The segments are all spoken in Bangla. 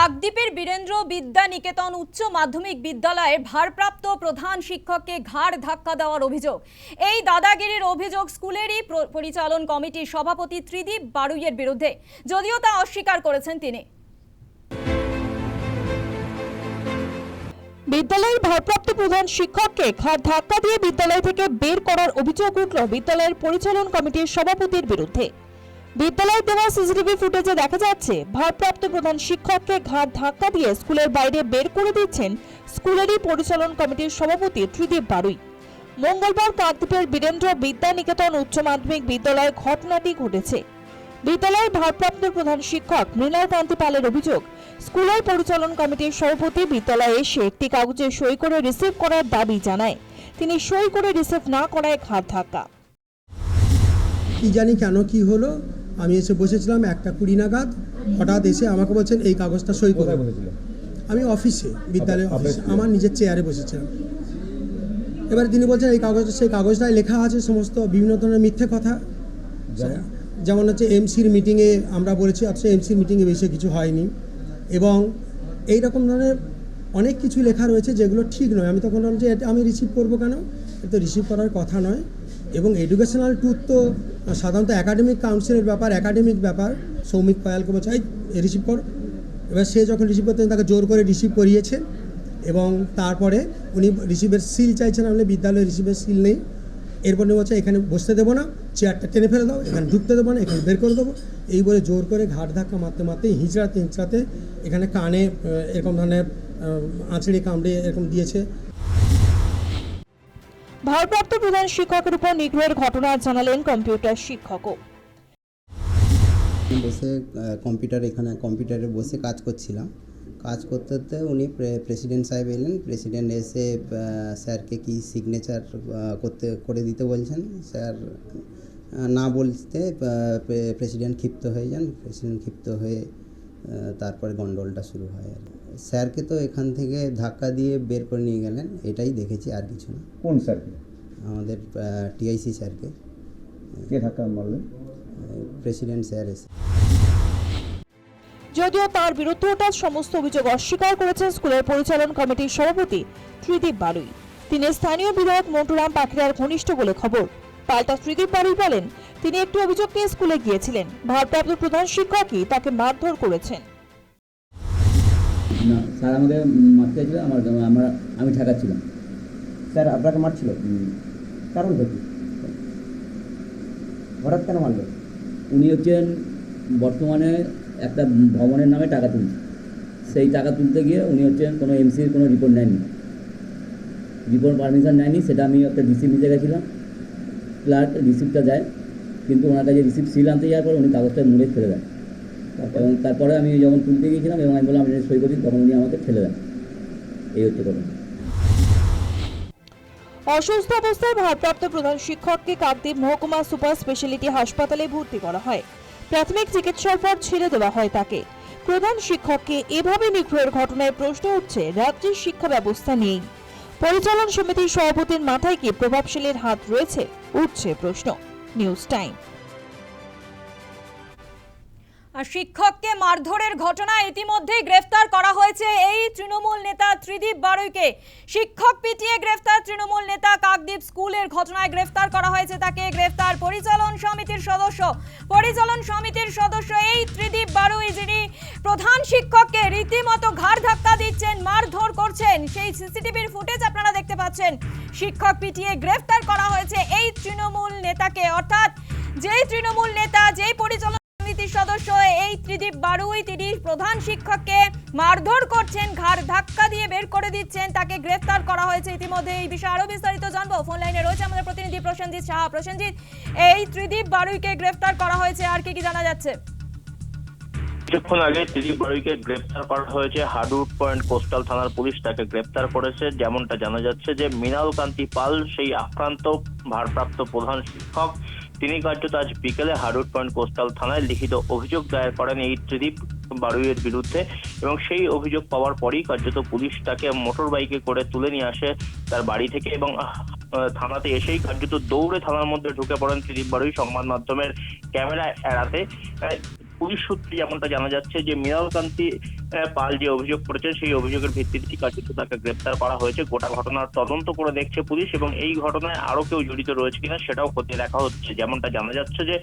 কাকদ্বীপের বীরেন্দ্র বিদ্যা নিকেতন উচ্চ মাধ্যমিক বিদ্যালয়ের ভারপ্রাপ্ত প্রধান শিক্ষককে ঘাড় ধাক্কা দেওয়ার অভিযোগ। এই দাদাগিরির অভিযোগ স্কুলেরই পরিচালন কমিটির সভাপতি ত্রিদীপ বারুইয়ের বিরুদ্ধে, যদিও তা অস্বীকার করেছেন তিনি। বিদ্যালয়ের ভারপ্রাপ্ত প্রধান শিক্ষককে ঘাড় ধাক্কা দিয়ে বিদ্যালয় থেকে বের করার অভিযোগ উঠল বিদ্যালয়ের পরিচালন কমিটির সভাপতির বিরুদ্ধে। বিদ্যালয়ের দেওয়া সিসিটিভি ফুটেজে দেখা যাচ্ছে, ভারপ্রাপ্ত প্রধান শিক্ষককে ঘাড় ধাক্কা দিয়ে স্কুলের বাইরে বের করে দিচ্ছেন স্কুলেরই পরিচালন কমিটির সভাপতি ত্রিদীপ বারুই। মঙ্গলবার কাকদ্বীপের বীরেন্দ্র বিদ্যা নিকেতন উচ্চ মাধ্যমিক বিদ্যালয়ে ঘটনাটি ঘটেছে। বিদ্যালয়ের ভারপ্রাপ্ত প্রধান শিক্ষক মৃণাল কান্তি পালের অভিযোগ, স্কুলের পরিচালন কমিটির সভাপতি বিদ্যালয়ে এসে একটি কাগজে সই করে রিসিভ করার দাবি জানায়। তিনি সই করে রিসিভ না করায় ঘাট ধাক্কা। কি জানি কেন কি হলো? আমি এসে বসেছিলাম একটা কুড়ি নাগাদ হঠাৎ এসে আমাকে বলছেন এই কাগজটা সই করে। আমি অফিসে বিদ্যালয়ে অফিসে আমার নিজের চেয়ারে বসেছিলাম। এবার তিনি বলছেন এই কাগজটা সেই কাগজটায় লেখা আছে সমস্ত বিভিন্ন ধরনের মিথ্যে কথা। যেমন? যেমন হচ্ছে এমসির মিটিংয়ে আমরা বলেছি অথচ এমসির মিটিংয়ে বেশি কিছু হয়নি। এবং এই রকম ধরনের অনেক কিছু লেখা রয়েছে যেগুলো ঠিক নয়। আমি তখন বললাম যে এটা আমি রিসিভ করব কেন? এটা রিসিভ করার কথা নয়। এবং এডুকেশনাল ট্যুর তো সাধারণত একাডেমিক কাউন্সিলের ব্যাপার একাডেমিক ব্যাপার, সৌমিক পায়ালকে বলছে, এই রিসিভ কর। এবার সে যখন রিসিভ করতেন তাকে জোর করে রিসিভ করিয়েছে এবং তারপরে উনি রিসিভের সিল চাইছেন আমাদের বিদ্যালয়ে রিসিভের সিল নেই। এরপর বলছে, এখানে বসতে দেবো না চেয়ারটা টেনে ফেলে দাও, এখানে ঢুকতে দেবো না, এখানে বের করে দেবো। এই বলে জোর করে ঘাট ধাক্কা মারতে মারতে হিঁচড়াতে হিঁচড়াতে এখানে কানে এরকম ধরনের আঁচড়ে কামড়ে এরকম দিয়েছে। ভারপ্রাপ্ত প্রধান শিক্ষকের উপর নিগ্রহের ঘটনা জানালেন কম্পিউটার শিক্ষকও। বসে কম্পিউটার এখানে, কম্পিউটারে বসে কাজ করছিলাম। কাজ করতে করতে উনি প্রেসিডেন্ট সাহেব এলেন। প্রেসিডেন্ট এসে স্যারকে কি সিগনেচার করতে, করে দিতে বলছেন? স্যার না বলতে প্রেসিডেন্ট ক্ষিপ্ত হয়ে যান। প্রেসিডেন্ট ক্ষিপ্ত হয়ে তারপরে গন্ডগোলটা শুরু হয় আর। স্যারকে তো এখান থেকে ধাক্কা দিয়ে বের করে নিয়ে গেলেন এটাই দেখেছি আর কিছু না। কোন স্যারকে? আমাদের টিআইসি স্যারকে। কে ধাক্কা মারলেন? প্রেসিডেন্ট স্যার এসে। যদিও তার বিরুদ্ধে ওঠা সমস্ত অভিযোগ অস্বীকার করেছেন স্কুলের পরিচালন কমিটির সভাপতি ত্রিদীপ বারুই। তিনি স্থানীয় বিধায়ক মন্টুরাম পাখিরার ঘনিষ্ঠ বলে খবর। পাল্টা ত্রিদীপ বারুই বলেন তিনি একটি অভিযোগ নিয়ে স্কুলে গিয়েছিলেন। ভারপ্রাপ্ত প্রধান শিক্ষকই তাকে মারধর করেছেন। স্যার আমাকে মারতে চাইছিল আমার আমরা আমি ঠেকাচ্ছিলাম স্যার আপনাকে মারছিল? কারণ কি? হঠাৎ কেন মারলো? উনি হচ্ছেন বর্তমানে একটা ভবনের নামে টাকা তুলছে সেই টাকা তুলতে গিয়ে উনি হচ্ছেন কোনো এমসির কোনো রিপোর্ট নেয়নি। রিপোর্ট পারমিশন নেয়নি সেটা আমি একটা রিসিভ নিতে গেছিলাম। ক্লার্ক রিসিপ্টটা দেয় কিন্তু ওনার কাছে রিসিপ্ট সিল আনতে যাওয়ার পর উনি কাগজটা মুড়ে ফেলে দেয় এবং তারপরে আমি যখন তুলতে গিয়েছিলাম এবং আমি বললাম, আপনি সই করি তখন উনি আমাকে ফেলে দেন। এই হচ্ছে ঘটনা। অসুস্থ অবস্থায় ভারপ্রাপ্ত প্রধান শিক্ষককে কাকদ্বীপ মহকুমা সুপার স্পেশালিটি হাসপাতালে ভর্তি করা হয়। প্রাথমিক চিকিৎসার পর ছেড়ে দেওয়া হয় তাকে। প্রধান শিক্ষককে এভাবে নিগ্রহের ঘটনায় প্রশ্ন উঠছে রাজ্যের শিক্ষা ব্যবস্থা নিয়েই। পরিচালন সমিতির সভাপতির মাথায় কি প্রভাবশালীর হাত রয়েছে? উঠছে প্রশ্ন। News time. শিক্ষককে মারধরের ঘটনায় ইতিমধ্যেই গ্রেফতার করা হয়েছে এই তৃণমূল নেতা ত্রিদীপ বারুইকে। শিক্ষক পিটিয়ে গ্রেফতার তৃণমূল নেতা কাকদ্বীপ স্কুলের ঘটনায় গ্রেফতার করা হয়েছে তাকে। গ্রেফতার পরিচালন সমিতির সদস্য। পরিচালন সমিতির সদস্য এই ত্রিদীপ বারুই যিনি প্রধান শিক্ষককে রীতিমতো ঘাড় ধাক্কা দিচ্ছেন, মারধর করছেন, সেই সিসিটিভির ফুটেজ আপনারা দেখতে পাচ্ছেন। শিক্ষক পিটিয়ে গ্রেফতার করা হয়েছে এই তৃণমূল নেতাকে। অর্থাৎ যেই তৃণমূল নেতা, যেই পরিচালন সমিতির সদস্য এই ত্রিদীপ বারুই তিনি প্রধান শিক্ষককে মারধর করছেন, ঘাড় ধাক্কা দিয়ে বের করে দিচ্ছেন, তাকে গ্রেফতার করা হয়েছে। ইতিমধ্যে এই বিষয়ে আরও বিস্তারিত জানব। ফোন লাইনে রয়েছে আমাদের প্রতিনিধি প্রসেনজিৎ সাহা। প্রসেনজিৎ, এই ত্রিদীপ বারুইকে গ্রেফতার করা হয়েছে, আর কি কি জানা যাচ্ছে? কিছুক্ষণ আগে ত্রিদীপ বারুইকে গ্রেপ্তার করা হয়েছে। হাডুর পয়েন্ট কোস্টাল থানার পুলিশ তাকে গ্রেপ্তার করেছে। যেমনটা জানা যাচ্ছে যে মৃণাল কান্তি পাল, সেই আক্রান্ত, ভারপ্রাপ্ত প্রধান শিক্ষক তিনি কার্যত আজ বিকেলে হাডুর পয়েন্ট কোস্টাল থানায় লিখিত অভিযোগ দায়ের করেন এই ত্রিদীপ বারুইয়ের বিরুদ্ধে এবং সেই অভিযোগ পাওয়ার পরই কার্যত পুলিশ তাকে মোটর বাইকে করে তুলে নিয়ে আসে তার বাড়ি থেকে এবং থানাতে এসেই কার্যত দৌড়ে থানার মধ্যে ঢুকে পড়েন ত্রিদীপ বারুই সংবাদ মাধ্যমের ক্যামেরা এড়াতে। পুলিশ সূত্রে যেমনটা জানা যাচ্ছে যে মৃণালকান্তি আহ, পাল যে অভিযোগ করেছেন, সেই অভিযোগের ভিত্তিতে কার্যত তাকে গ্রেপ্তার করা হয়েছে। গোটা ঘটনার তদন্ত করে দেখছে পুলিশ এবং এই ঘটনায় আরও কেউ জড়িত রয়েছে কিনা সেটাও খতিয়ে দেখা হচ্ছে। যেমনটা জানা যাচ্ছে যে,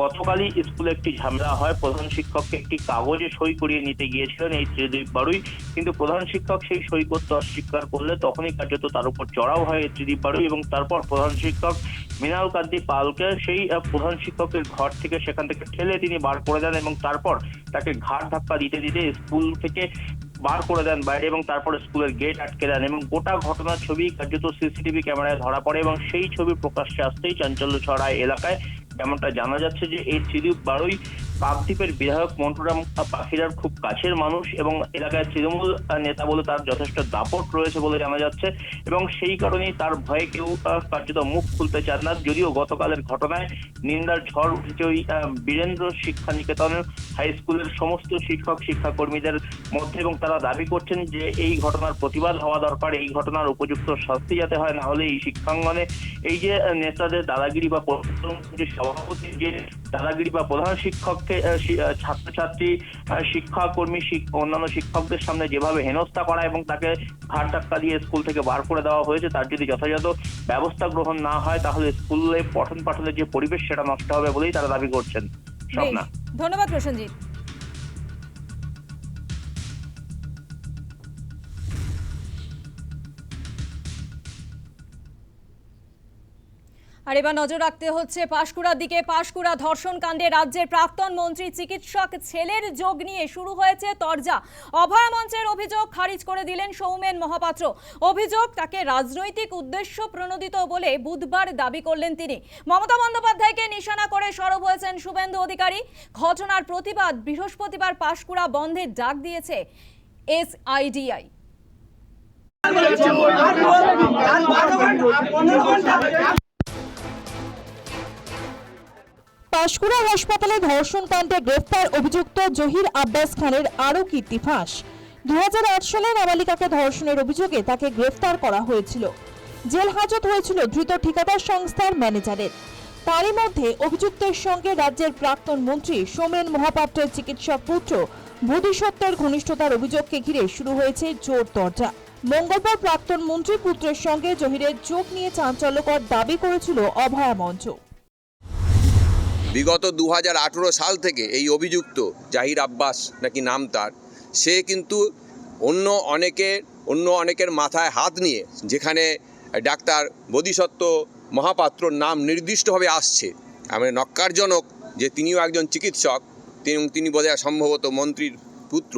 গতকালই স্কুলে একটি ঝামেলা হয়। প্রধান শিক্ষককে একটি কাগজে সই করিয়ে নিতে গিয়েছিলেন এই ত্রিদীপ বাড়ুই কিন্তু প্রধান শিক্ষক সেই সই করতে অস্বীকার করলে তখনই কার্যত তার উপর চড়াও হয় ত্রিদীপ বাড়ুই এবং তারপর প্রধান শিক্ষক মৃণাল কান্তি পালকে সেই প্রধান শিক্ষকের ঘর থেকে সেখান থেকে ঠেলে তিনি বার করে দেন এবং তারপর তাকে ঘাট ধাক্কা দিতে দিতে স্কুল থেকে বার করে দেন বাইরে এবং তারপরে স্কুলের গেট আটকে দেন এবং গোটা ঘটনার ছবি কার্যত সিসিটিভি ক্যামেরায় ধরা পড়ে এবং সেই ছবি প্রকাশ্যে আসতেই চাঞ্চল্য ছড়ায় এলাকায়। এমনটা জানা যাচ্ছে যে এই ত্রিদীপ বারোই কাকদ্বীপের বিধায়ক মন্টুরাম পাখিরার খুব কাছের মানুষ এবং এলাকায় তৃণমূল নেতা বলে তার যথেষ্ট দাপট রয়েছে বলে জানা যাচ্ছে এবং সেই কারণেই তার ভয়ে কেউ কার্যত মুখ খুলতে চান না। যদিও গতকালের ঘটনায় নিন্দার ঝড় উঠেছে ওই বীরেন্দ্র শিক্ষা নিকেতন হাই স্কুলের সমস্ত শিক্ষক, শিক্ষাকর্মীদের মধ্যে এবং তারা দাবি করছেন যে এই ঘটনার প্রতিবাদ হওয়া দরকার, এই ঘটনার উপযুক্ত শাস্তি যাতে হয়, না হলে এই শিক্ষাঙ্গনে এই যে নেতাদের দাদাগিরি বা প্রধান যে দাদাগিরি বা প্রধান শিক্ষককে আহ, শি- আহ, ছাত্রছাত্রী শিক্ষাকর্মী শিক- অন্যান্য শিক্ষকদের সামনে যেভাবে হেনস্থা করা এবং তাকে ঘাট ধাক্কা দিয়ে স্কুল থেকে বার করে দেওয়া হয়েছে তার যদি যথাযথ ব্যবস্থা গ্রহণ না হয় তাহলে স্কুলে পঠন পাঠনের যে পরিবেশ সেটা নষ্ট হবে বলেই তারা দাবি করছেন ধন্যবাদ প্রসেনজিৎ। আর এবার নজর রাখতে হচ্ছে পাশকুড়ার দিকে। পাশকুড়া ধর্ষণ কাণ্ডে রাজ্যের প্রাক্তন মন্ত্রী চিকিৎসক ছেলের যোগ নিয়ে শুরু হয়েছে তরজা। অভয় মঞ্চের অভিযোগ খারিজ করে দিলেন সৌমেন মহাপাত্র। অভিযোগ তাকে রাজনৈতিক উদ্দেশ্য প্রণোদিত বলে বুধবার দাবি করলেন তিনি। মমতা বন্দ্যোপাধ্যায়কে নিশানা করে সরব হয়েছেন শুভেন্দু অধিকারী। ঘটনার প্রতিবাদ বৃহস্পতিবার পাশকুড়া বন্ধের ডাক দিয়েছে এসআইডিআই। পাঁশকুড়া হাসপাতালে ধর্ষণ কাণ্ডে গ্রেফতার অভিযুক্ত জহির আব্বাস খানের আরও কীর্তি ফাঁস। দু সালে নাবালিকাকে ধর্ষণের অভিযোগে তাকে গ্রেফতার করা হয়েছিল। জেল হাজত হয়েছিল ধৃত ঠিকাদার সংস্থার ম্যানেজারের। তারই মধ্যে অভিযুক্তের সঙ্গে রাজ্যের প্রাক্তন মন্ত্রী সোমেন মহাপাত্রের চিকিৎসক পুত্র বোধিসত্ত্বের ঘনিষ্ঠতার অভিযোগকে ঘিরে শুরু হয়েছে জোর দরজা। মঙ্গলবার প্রাক্তন মন্ত্রী পুত্রের সঙ্গে জহিরের যোগ নিয়ে চাঞ্চল্যকর দাবি করেছিল অভয়া মঞ্চ। বিগত দু হাজার আঠেরো সাল থেকে এই অভিযুক্ত জাহির আব্বাস নাকি নাম তার, সে কিন্তু অন্য অনেকের অন্য অনেকের মাথায় হাত নিয়ে যেখানে ডাক্তার বোধিসত্ত্ব মহাপাত্রর নাম নির্দিষ্টভাবে আসছে। আমি নক্কারজনক যে তিনিও একজন চিকিৎসক, তিনি তিনি বোধহয় সম্ভবত মন্ত্রীর পুত্র।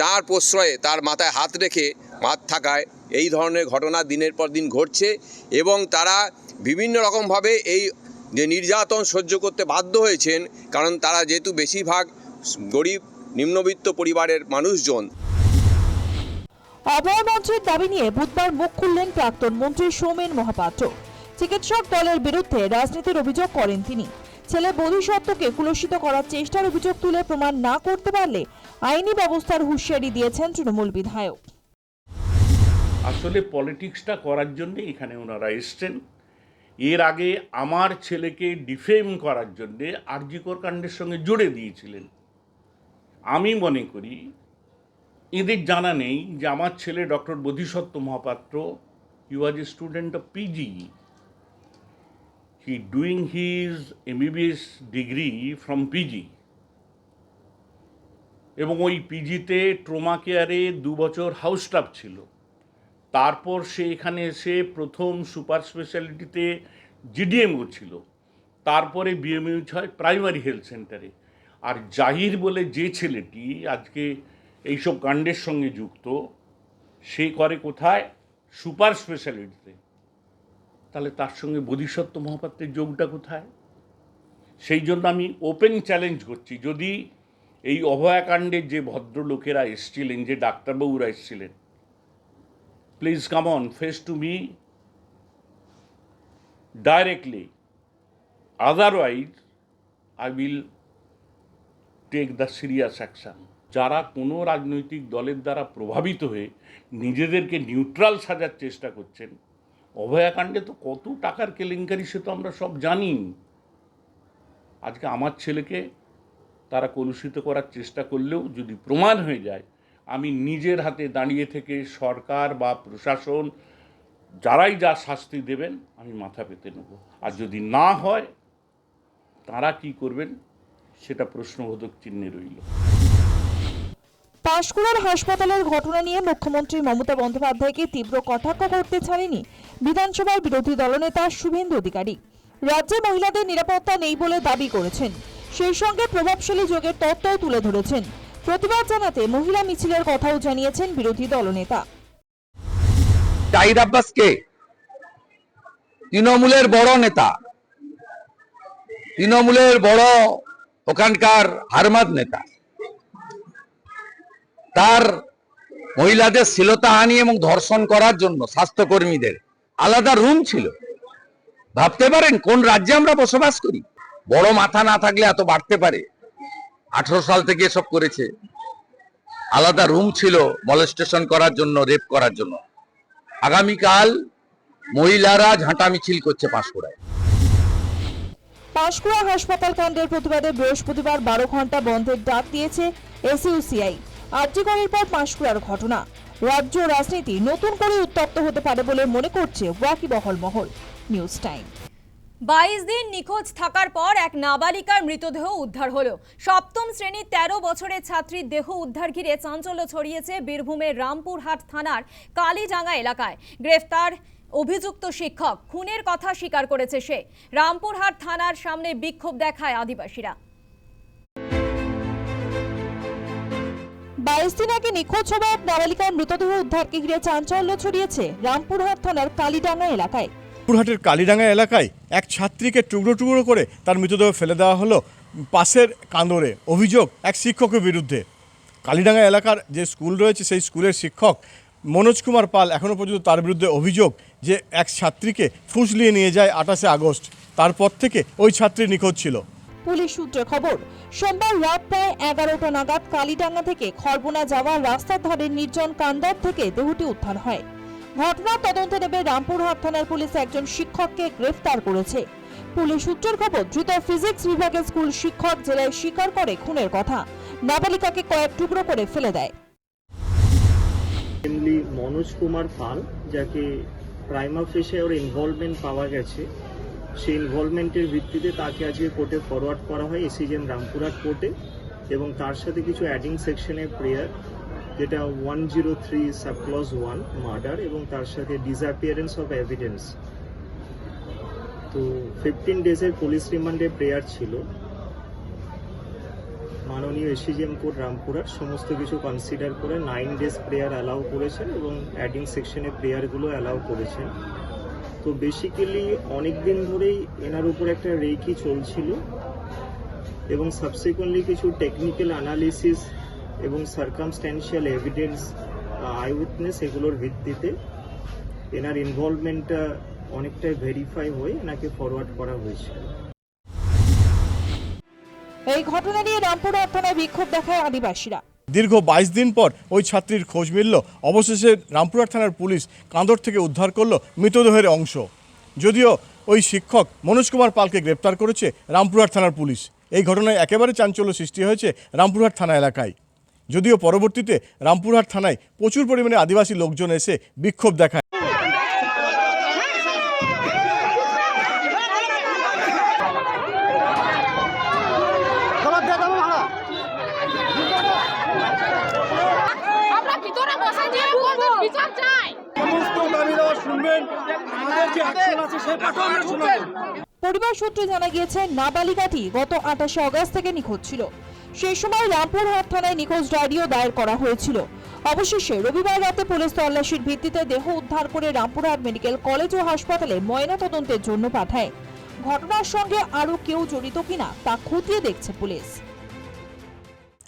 তার প্রশ্রয়ে তার মাথায় হাত রেখে হাত থাকায় এই ধরনের ঘটনা দিনের পর দিন ঘটছে এবং তারা বিভিন্ন রকমভাবে এই যে নির্যাতন সহ্য করতে বাধ্য হয়েছেন কারণ তারা যেহেতু বেশিরভাগ গরিব নিম্নবিত্ত পরিবারের মানুষজন। অভয় মঞ্চের দাবি নিয়ে বুধবার মুখ খুললেন প্রাক্তন মন্ত্রী সৌমেন মহাপাত্র। চিকিৎসক দলের বিরুদ্ধে রাজনীতির অভিযোগ করেন তিনি। ছেলে বোধিসত্ত্বকে কুলসিত করার চেষ্টার অভিযোগ তুলে প্রমাণ না করতে পারলে আইনি ব্যবস্থার হুঁশিয়ারি দিয়েছেন তৃণমূল বিধায়ক। আসলে পলিটিক্সটা করার জন্যে এখানে ওনারা এসছেন। এর আগে আমার ছেলেকে ডিফেম করার জন্যে আরজিকর কাণ্ডের সঙ্গে জুড়ে দিয়েছিলেন। আমি মনে করি, এদের জানা নেই যে আমার ছেলে doctor Bodhisattva Mohapatra he was a student of PG he doing his MBBS degree from PG এবং ওই পিজিতে ট্রোমা কেয়ারে দু বছর হাউস স্টাফ ছিল। তারপর সে এখানে এসে প্রথম সুপার স্পেশালিটিতে জিডিএমও ছিল তারপরে বিএমইউচ হয় প্রাইমারি হেলথ সেন্টারে। আর জাহির বলে যে ছেলেটি আজকে এইসব কাণ্ডের সঙ্গে যুক্ত, সে করে কোথায়? সুপার স্পেশালিটিতে। তাহলে তার সঙ্গে বোধিসত্ত্ব মহাপাত্রের যোগটা কোথায়? সেই জন্য আমি ওপেন চ্যালেঞ্জ করছি। যদি এই অভয়াকাণ্ডের যে ভদ্রলোকেরা এসছিলেন, যে ডাক্তারবাবুরা এসছিলেন please come on, face to me directly. Otherwise, i will take the serious action. যারা কোনো রাজনৈতিক দলের দ্বারা প্রভাবিত হয়ে নিজেদেরকে নিউট্রাল সাজার চেষ্টা করছেন অভয়াকাণ্ডে তো কত টাকার কেলেঙ্কারি সে তো আমরা সব জানি। আজকে আমার ছেলেকে তারা কলুষিত করার চেষ্টা করলেও যদি প্রমাণ হয়ে যায় আমি নিজের হাতে দাঁড়িয়ে থেকে সরকার বা প্রশাসন যারাই যা শাস্তি দেবেন, আমি মাথা পেতে নেব। আর যদি না হয়, তারা কি করবেন সেটা প্রশ্নবোধক চিহ্নে রইল। পাঁশকুড়ার হাসপাতালের ঘটনা নিয়ে মুখ্যমন্ত্রী মমতা বন্দ্যোপাধ্যায়কে তীব্র কটাক্ষ করতে ছাড়েনি বিধানসভার বিরোধী দলনেতা শুভেন্দু অধিকারী। রাজ্যে মহিলাদের নিরাপত্তা নেই বলে দাবি করেছেন। সেই সঙ্গে প্রভাবশালী যোগের তত্ত্বও তুলে ধরেছেন। প্রতিবাদ জানাতে মহিলা মিছিলের কথাও জানিয়েছেন বিরোধী দলনেতা। জাহির আব্বাসকে, তৃণমূলের বড় নেতা, তৃণমূলের বড় ওখানকার হারমাদ নেতা, তার মহিলাদের শ্লীলতাহানি এবং ধর্ষণ করার জন্য স্বাস্থ্যকর্মীদের আলাদা রুম ছিল। ভাবতে পারেন কোন রাজ্যে আমরা বসবাস করি? বড় মাথা না থাকলে এত বাড়তে পারে? আঠারো সাল থেকে এসব করেছে। আলাদা রুম ছিল মলেস্টেশন করার জন্য রেপ করার জন্য। আগামীকাল মহিলারা ঝাঁটা মিছিল করছে পাঁশকুড়ায়। পাঁশকুড়া হাসপাতাল কাণ্ডের প্রতিবাদে বৃহস্পতিবার বারো ঘণ্টা বন্ধের ডাক দিয়েছে এসইউসিআই। আর্যিকরের পর পাঁশকুড়ার ঘটনা। রাজ্য রাজনীতি নতুন করে উত্তপ্ত হতে পারে বলে মনে করছে ওয়াকিবহল মহল নিউজ টাইম। বাইশ দিন নিখোঁজ থাকার পর এক নাবালিকার মৃতদেহ উদ্ধার হলো। সপ্তম শ্রেণির তেরো বছরের ছাত্রীর দেহ উদ্ধার ঘিরে চাঞ্চল্য ছড়িয়েছে বীরভূমের রামপুরহাট থানার কালীডাঙ্গা এলাকায়। গ্রেফতার অভিযুক্ত শিক্ষক, খুনের কথা স্বীকার করেছে সে। রামপুরহাট থানার সামনে বিক্ষোভ দেখায় আদিবাসীরা। বাইশ দিন আগে নিখোঁজ হওয়া এক নাবালিকার মৃতদেহ উদ্ধারকে ঘিরে চাঞ্চল্য ছড়িয়েছে রামপুরহাট থানার কালীডাঙ্গা এলাকায়। পুরহাটের কালীডাঙ্গা এলাকায় এক ছাত্রীকে টুকরো টুকরো করে তার মৃতদেহ ফেলে দেওয়া হলো পাশের কান্দরে অভিযোগ এক শিক্ষকের বিরুদ্ধে। কালীডাঙ্গা এলাকার যে স্কুল রয়েছে সেই স্কুলের শিক্ষক মনোজ কুমার পাল এখনও পর্যন্ত তার বিরুদ্ধে অভিযোগ যে এক ছাত্রীকে ফুসলিয়ে নিয়ে যায় আঠাশে আগস্ট। তারপর থেকে ওই ছাত্রী নিখোঁজ ছিল। পুলিশ সূত্রে খবর, সোমবার রাত প্রায় এগারোটা নাগাদ কালীডাঙ্গা থেকে খড়বোনা যাওয়ার রাস্তার ধারে নির্জন কান্দার থেকে দেহটি উদ্ধার হয়। ঘটনার তদন্তে নেবে রামপুরহাট থানার পুলিশ একজন শিক্ষককে গ্রেফতার করেছে। পুলিশ সূত্রের খবর, দ্রুত ফিজিক্স বিভাগের স্কুল শিক্ষক জেলায় স্বীকার করে খুনের কথা। নাবালিকাকে কয়েক টুকরো করে ফেলে দেয়। মেনলি মনোজ কুমার পাল, যাকে প্রাইমা ফেসে ওর ইনভলভমেন্ট পাওয়া গেছে সেই ইনভলভমেন্টের ভিত্তিতে তাকে আজকে কোর্টে ফরওয়ার্ড করা হয় এসিজেম রামপুরহাট কোর্টে এবং তার সাথে কিছু অ্যাডিং সেকশনের প্রেয়ার যেটা one zero three subclause one murder এবং তার সাথে ডিসঅ্যাপিয়ারেন্স অফ এভিডেন্স তো ফিফটিন ডেজের পুলিশ রিমান্ডে প্রেয়ার ছিল। মাননীয় এসিজিএম কোর্ট রামপুরার, সমস্ত কিছু কনসিডার করে নাইন ডেজ প্রেয়ার অ্যালাউ করেছেন এবং অ্যাডিং সেকশনে প্রেয়ারগুলো অ্যালাউ করেছেন। তো বেসিক্যালি অনেক দিন ধরেই এনার উপর একটা রেকি চলছিল এবং সাবসিকুয়েন্টলি কিছু টেকনিক্যাল অ্যানালিসিস এবং সার্কামস্ট্যান্সিয়াল এভিডেন্স আই উইটনেস এগুলোর ভিত্তিতে এনার ইনভলভমেন্টটা অনেকটাই ভেরিফাই হয়ে এনাকে ফরওয়ার্ড করা হয়েছিল এই ঘটনা নিয়ে রামপুরহাট থানায় বিক্ষোভ দেখায় আদিবাসীরা। দীর্ঘ বাইশ দিন পর ওই ছাত্রীর খোঁজ মিলল। অবশেষে রামপুরহাট থানার পুলিশ কাঁদর থেকে উদ্ধার করল মৃতদেহের অংশ। যদিও ওই শিক্ষক মনোজ কুমার পালকে গ্রেপ্তার করেছে রামপুরহাট থানার পুলিশ। এই ঘটনায় একেবারে চাঞ্চল্য সৃষ্টি হয়েছে রামপুরহাট থানা এলাকায়। যদিও পরবর্তীতে রামপুরহাট থানায় প্রচুর পরিমাণে আদিবাসী লোকজন এসে বিক্ষোভ দেখায়। আমরা ভিতরে বসে দিয়ে বলব বিচার চাই পরিবার সূত্রে জানা গিয়েছে নাবালিকাটি গত আঠাশে অগস্ট থেকে নিখোঁজ ছিল। সেই সময় রামপুরহাট থানায় নিখোঁজ ডায়েরিও দায়ের করা হয়েছিল। অবশেষে রবিবার রাতে পুলিশ তল্লাশির ভিত্তিতে দেহ উদ্ধার করে রামপুরহাট মেডিকেল কলেজ ও হাসপাতালে ময়নাতদন্তের জন্য পাঠায়। ঘটনার সঙ্গে আরও কেউ জড়িত কিনা তা খতিয়ে দেখছে পুলিশ।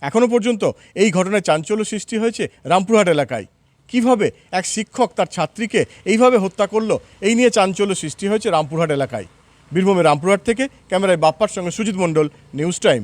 এখনও পর্যন্ত এই ঘটনায় চাঞ্চল্য সৃষ্টি হয়েছে রামপুরহাট এলাকায়। কীভাবে এক শিক্ষক তার ছাত্রীকে এইভাবে হত্যা করল, এই নিয়ে চাঞ্চল্য সৃষ্টি হয়েছে রামপুরহাট এলাকায়। বীরভূমের রামপুরহাট থেকে ক্যামেরায় বাপ্পার সঙ্গে সুজিত মণ্ডল, নিউজ টাইম।